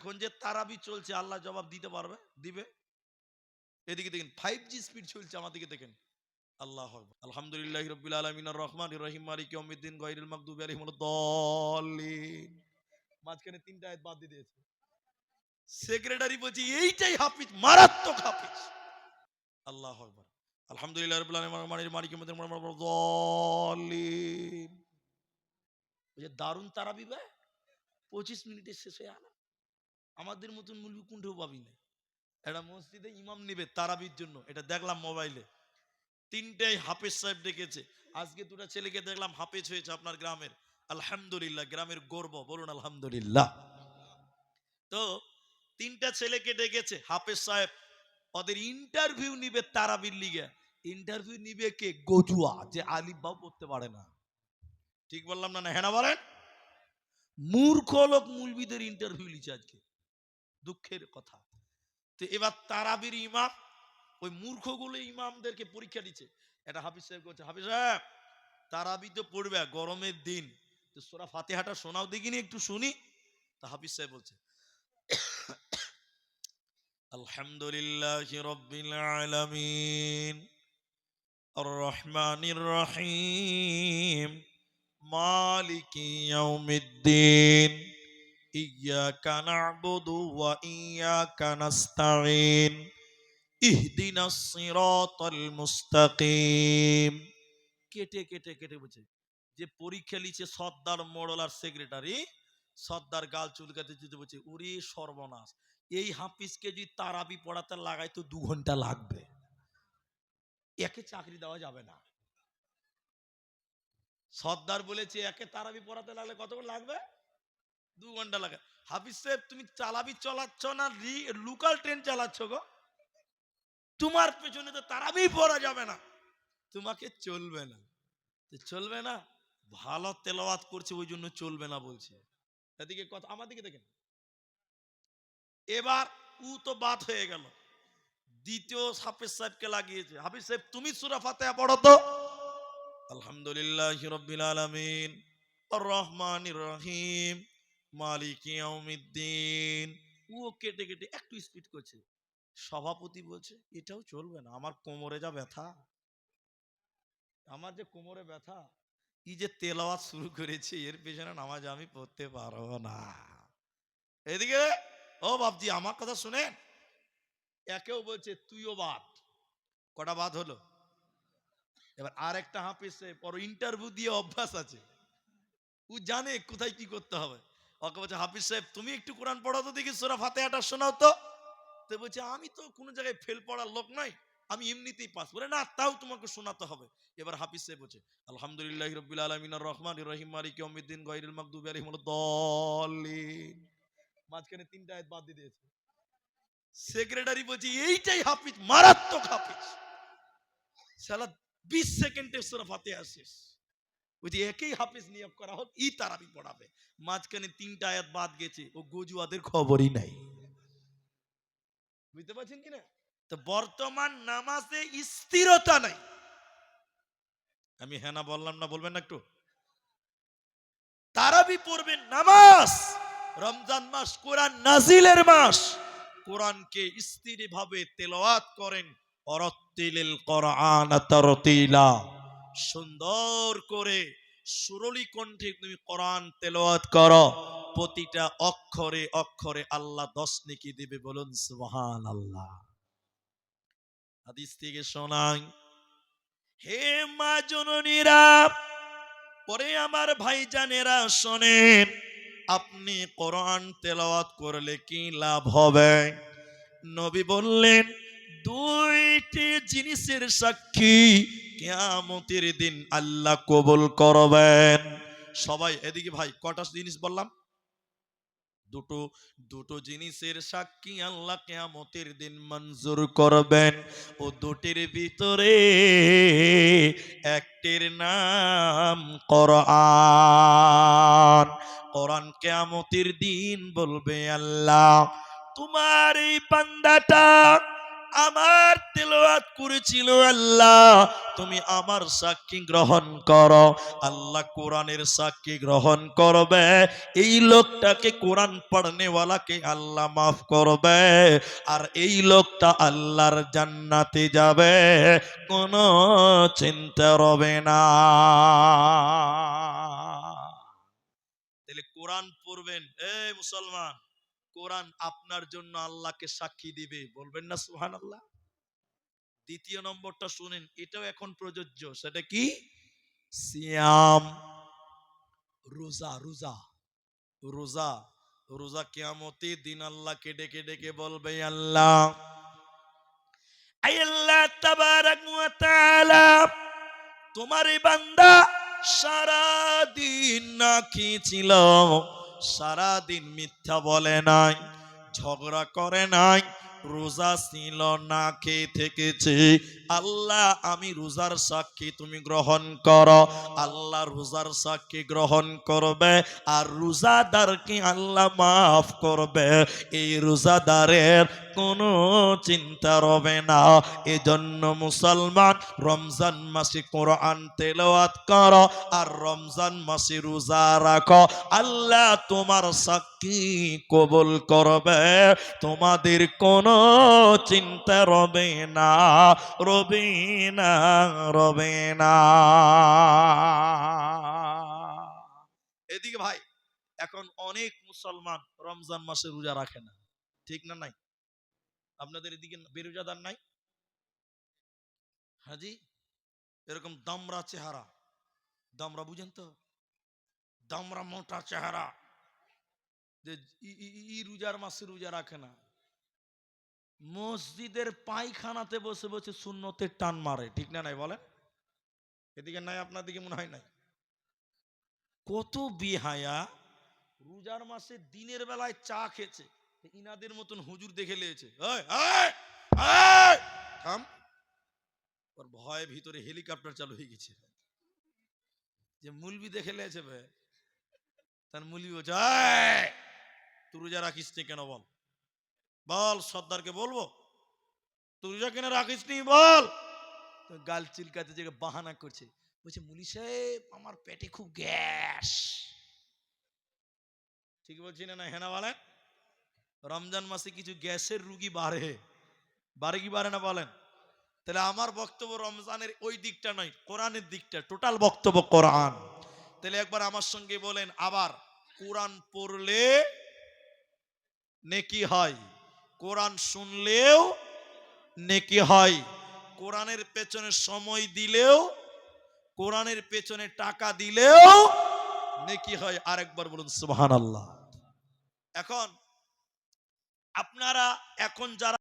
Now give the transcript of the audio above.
এখন যে তারাবি চলছে, আল্লাহ জবাব দিতে পারবে? দিবে? এদিকে দেখেন ফাইভ জি স্পিড চলছে আমার দিকে দেখেন। আল্লাহ। আলহামদুলিল্লাহ রব্বিল আলামিন রহমান রহিম, মালিক আলাইহিম ওয়ালাদ-দাল্লিন মাঝখানে তিনটা আয়াত বাদ দিয়ে দিয়েছে। সেক্রেটারি বলছে, এইটাই হাফিজ, মারাত্মক হাফিজ। আল্লাহ আকবার। আলহামদুলিল্লাহ রব্বিল আলামিন মালিক ওই যে দারুণ তারাবি ভাই, পঁচিশ মিনিটে শেষ হয়ে আনা আমাদের মতন মুলবি কুণ্ঠেও পাবি না। একটা মসজিদে ইমাম নিবে তারাবির জন্য, এটা দেখলাম মোবাইলে। তিনটাই হাফেজ সাহেব ডেকেছে। আজকে দুটা ছেলেকে দেখলাম হাফেজ হয়েছে আপনার গ্রামের। আলহামদুলিল্লাহ, গ্রামের গর্ব, বলুন আলহামদুলিল্লাহ। তো তিনটা ছেলেকে ডেকেছে হাফেজ সাহেব। ওদের ইন্টারভিউ নিবে তারাবির লিগে। ইন্টারভিউ নিবে কে? গজুয়া, যে আলিফ বাউ করতে পারে না। ঠিক বললাম না না হ্যাঁ বলেন? মূর্খ লোক মুলবিদের ইন্টারভিউ লিছে আজকে। দুঃখের কথা। তো এবার তারাবির ইমাম, ওই মূর্খগুলো ইমামদেরকে পরীক্ষা দিচ্ছে। এটা হাফিজ সাহেব করছে হাফিজ সাহেব, তারাবি তো পড়বে গরমের দিন। তো সোরা ফাতেহাটা শোনাও, দেখিনি, একটু শুনি। তা হাফিজ সাহেব বলছে, আলহামদুলিল্লাহ রব্বিল আলামিন রহিম, মালিকি ইয়াউমিদ্দিন। إياك نعبد وإياك نستعين اهدنا الصراط المستقيم কেটে কেটে কেটে বলছে যে পরীক্ষা লিছে সর্দার মোড়ল আর সেক্রেটারি সর্দার গাল চুলকাতে যেতে বলছে উরি সর্বনাশ এই হাফিজকে যদি তারাবি পড়াতে লাগাই তো দু ঘন্টা লাগবে একে চাকরি দেওয়া যাবে না সর্দার বলেছে একে তারাবি পড়াতে লাগলে কতক্ষণ লাগবে দু ঘণ্টা লাগে। হাফিজ সাহেব, তুমি চালাবি চালাচ্ছ না? লোকাল ট্রেন চালাচ্ছ গো। তোমার পেছনে তো তারাবি পড়া যাবে না। তোমাকে চলবে না। চলবে না? ভালো তেলাওয়াত করছে, ওই জন্য চলবে না বলছে। এদিকে কথা, আমার দিকে দেখেন। এবার উ তো বাদ হয়ে গেল। দ্বিতীয় হাফিজ সাহেবকে লাগিয়েছে। হাফিজ সাহেব, তুমি সুরা ফাতেহা পড়ো তো। আলহামদুলিল্লাহ রব্বিল আলামিন। আর রহমানির রহিম। মালিক ইয়াউমিদ্দিন। ও কেটে কেটে একটু স্পিড করছে। সভাপতি বলছে এটাও চলবে না আমার কোমরে যা ব্যথা। আমার যে কোমরে ব্যথা এই যে তেলাওয়াত শুরু করেছে এর পেছনে নামাজ আমি পড়তে পারব না। এদিকে ও বাপজি আমার কথা শুনেন? একেও বলছে তুইও বাদ। কটা বাদ হলো? এবার আর একটা হাফিজ পর ইন্টারভিউ দিয়ে অভ্যাস আছে। ও জানে কোথায় কি করতে হবে। ওকে বলছে, হাফিজ সাহেব, তুমি একটু কোরআন পড়াও তো দেখি, সোরা ফাতেহাটা শোনাও তো। বলছে, আমি তো কোনো জায়গায় ফেল পড়ার লোক নয় আমি এমনিতেই পাস। বলে, না, তাও তোমাকে শোনাতে হবে। এবার হাফিজ সাহেব বলছে, আলহামদুলিল্লাহ রব্বিল আলামিন রহমান রহিম, মালিক ইয়াউমিদ্দিন, গায়রুল মাগদুবি আলাইহিম ওয়ালাদ-দাল্লিন মাঝখানে তিনটা আয়াত বাদ দিয়ে দিয়েছে। সেক্রেটারি বলছে, এইটাই হাফিজ, মারাত্মক হাফিজ। শালা বিশ সেকেন্ডে সুরা ফাতেহা শেষ। ওই যে একই হাফিজ নিয়োগ করা হোক, ই তারাবি পড়াবে। মাঝখানে তিনটা আয়াত বাদ গেছে, ও গজুয়াদের খবরই নাই। বুঝতে পারছেন কিনা তো বর্তমান নামাজে স্থিরতা নাই। আমি হ্যাঁ না বললাম না, বলবেন না একটু। তারাবি পড়বেন নামাজ, রমজান মাস কোরআন নাজিলের মাস। কোরআনকে স্থির ভাবে তেলাওয়াত করেন, অরত্তিলিল কোরআন তারতিলা। সুন্দর করে সুরলি কণ্ঠে তুমি কোরআন তেলাওয়াত করো। প্রতিটা অক্ষরে অক্ষরে আল্লাহ দশ নেকি দিবে বলুন সুবহান আল্লাহ হাদিস থেকে শোনাই, হে মা জননীরা, পরে আমার ভাইজানেরা শোনেন, আপনি কোরআন তেলাওয়াত করলে কি লাভ হবে? নবী বললেন দুইটি জিনিসের সাক্ষী কেয়ামতের দিন আল্লাহ কবুল করবেন। সবাই এদিকে ভাই, কটা জিনিস বললাম? দুটো দুটো জিনিসের সাক্ষী আল্লাহ কেয়ামতের দিন মঞ্জুর করবেন। ও দুটির ভিতরে একটির নাম কোরআন। কোরআন কেয়ামতের দিন বলবে আল্লাহ, তোমার এই বান্দাটা আমার তেলাওয়াত করেছিল আল্লাহ, তুমি আমার সাক্ষী গ্রহণ করো। আল্লাহ কোরআনের সাক্ষী গ্রহণ করবে, এই লোকটাকে কোরআন পড়নেওয়ালাকে আল্লাহ মাফ করবে, আর এই লোকটা আল্লাহর জান্নাতে যাবে, কোনো চিন্তা রবে না। তাহলে কোরআন পড়বেন, এই মুসলমান। কোরআন আপনার জন্য আল্লাহকে সাক্ষী দিবে। বলবেন না সুহান আল্লাহ দ্বিতীয় নম্বরটা শুনেন, এটাও এখন প্রযোজ্য। সেটা কি? সিয়াম, রোজা রোজা রোজা রোজা কিয়ামতে দিন আল্লাহকে ডেকে ডেকে বলবে, আল্লাহ তাবারাক তোমার এই বান্দা সারা দিন না খেয়েছিল। সারা দিন মিথ্যা বলে নাই, ঝগড়া করে নাই, রোজা ছিল, না খেয়ে থেকেছে। আল্লাহ, আমি রোজার সাক্ষী, তুমি গ্রহণ কর। আল্লাহ রোজার সাক্ষী গ্রহণ করবে, আর রোজাদারকে আল্লাহ মাফ করবে। এই রোজাদারের কোনো চিন্তা রবে না। এজন্য মুসলমান, রমজান মাসে কোরআন তেলাওয়াত কর আর রমজান মাসে রোজা রাখো। আল্লাহ তোমার সাক্ষী কবুল করবে, তোমাদের কোনো চিন্তা রবে না রবে না রবে না। এদিকে ভাই, এখন অনেক মুসলমান রমজান মাসে রোজা রাখে না। ঠিক না নাই? আপনাদের এদিকে বেরোজাদার নাই? হাজি, এরকম দামরা চেহারা। দামরা বুঝেন তো? দামরা মোটা চেহারা। যে ই- রোজার মাসে রোজা রাখে না। মসজিদের পায়খানাতে বসে বসে শূন্যতের টান মারে। ঠিক না নাই বলেন? এদিকে নাই, আপনার দিকে মনে হয় নাই? কত বিহায়া। রোজার মাসে দিনের বেলায় চা খেয়েছে। ইনাদের মতন হুজুর দেখে লিয়েছে থাম। ওর ভয়ে ভিতরে হেলিকপ্টার চালু হয়ে গেছে। যে মুলবি দেখে লিয়েছে ভাই। তার মুলবি বলছে "এই, তুই রোজা রাখিস নি কেন বল? বল সর্দারকে বলব তুই রোজা কেন রাখিস নি বল? গাল চিলকাতে যে বাহানা করছে। বলছে মুলি সাহেব আমার পেটে খুব গ্যাস। ঠিক বলছি না না হেনা বলেন? রমজান মাসে কিছু গ্যাসের রুগী বাড়ে। বাড়ে কি বাড়ে না বলেন? তাহলে আমার বক্তব্য রমজানের ওই দিকটা নয়, কোরআনের দিকটা, টোটাল বক্তব্য কোরআন। তাহলে একবার আমার সঙ্গে বলেন, আবার কোরআন পড়লে নেকি হয়, কোরআন শুনলেও নেকি হয়, কোরআনের পেছনে সময় দিলেও, কোরআনের পেছনে টাকা দিলেও নেকি হয়। আরেকবার বলুন, সুবহানাল্লাহ। এখন আপনারা এখন যারা